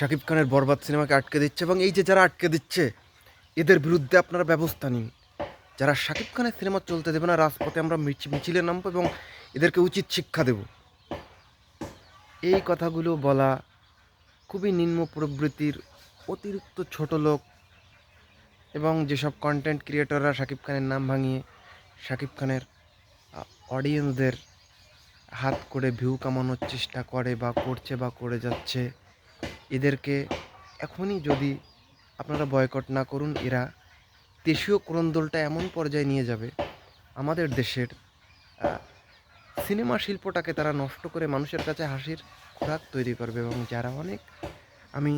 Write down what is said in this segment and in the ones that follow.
শাকিব খানের বরবাদ সিনেমাকে আটকে দিচ্ছে এবং এই যে যারা আটকে দিচ্ছে, এদের বিরুদ্ধে আপনারা ব্যবস্থা নিন। যারা শাকিব খানের সিনেমা চলতে দেবে না, রাজপথে আমরা মিছি- মিছিলে নামবো এবং এদেরকে উচিত শিক্ষা দেব। এই কথাগুলো বলা খুবই নিম্ন প্রবৃত্তির অতিরিক্ত ছোট লোক এবং যেসব কন্টেন্ট ক্রিয়েটররা শাকিব খানের নাম ভাঙিয়ে শাকিব খানের অডিয়েন্সদের হাত করে ভিউ কামানোর চেষ্টা করে বা করছে বা করে যাচ্ছে এদেরকে এখনই যদি আপনারা বয়কট না করুন, এরা দেশীয় কোরন্দলটা এমন পর্যায়ে নিয়ে যাবে, আমাদের দেশের সিনেমা শিল্পটাকে তারা নষ্ট করে মানুষের কাছে হাসির খোরাক তৈরি করবে এবং যারা অনেক, আমি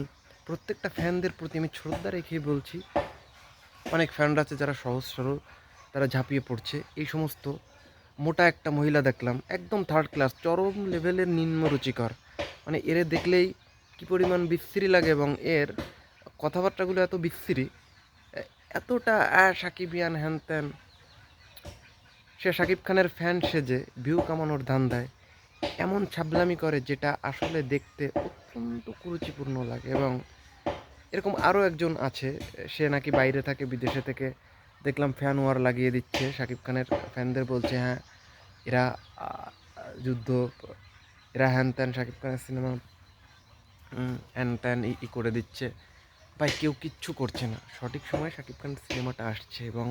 প্রত্যেকটা ফ্যানদের প্রতি আমি শ্রদ্ধা রেখে বলছি, অনেক ফ্যানরা আছে যারা সহজ সরল, তারা ঝাঁপিয়ে পড়ছে, এই সমস্ত মোটা একটা মহিলা দেখলাম, একদম থার্ড ক্লাস চরম লেভেলের নিম্ন রুচিকর মানে এরে দেখলেই কি পরিমাণ বিচ্ছিরি লাগে এবং এর কথাবার্তাগুলো এত এ- এতটা, আ সাকিবিয়ান হ্যান ত্যান সে শাকিব খানের ফ্যান সেজে, ভিউ কামানোর ধান্দায়, এমন ছাবলামি করে যেটা আসলে দেখতে অত্যন্ত কুরুচিপূর্ণ লাগে এবং এরকম আরও একজন আছে, সে নাকি বাইরে থাকে, বিদেশে থেকে। দেখলাম ফ্যান ওয়ার লাগিয়ে দিচ্ছে শাকিব খানের ফ্যানদের বলছে হ্যাঁ এরা যুদ্ধ, এরা হ্যান ত্যান শাকিব খানের সিনেমা হ্যান ত্যান ই করে দিচ্ছে। ভাই, কেউ কিচ্ছু করছে না। সঠিক সময় শাকিব খান সিনেমাটা আসছে এবং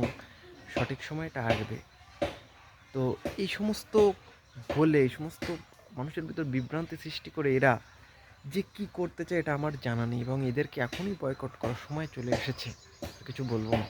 সঠিক সময়টা আসবে। তো এই সমস্ত বলে, এই সমস্ত মানুষের ভিতর বিভ্রান্তি সৃষ্টি করে এরা যে কি করতে চায় এটা আমার জানা নেই এবং এদেরকে এখনই বয়কট করার সময় চলে এসেছে। কিছু বলব না।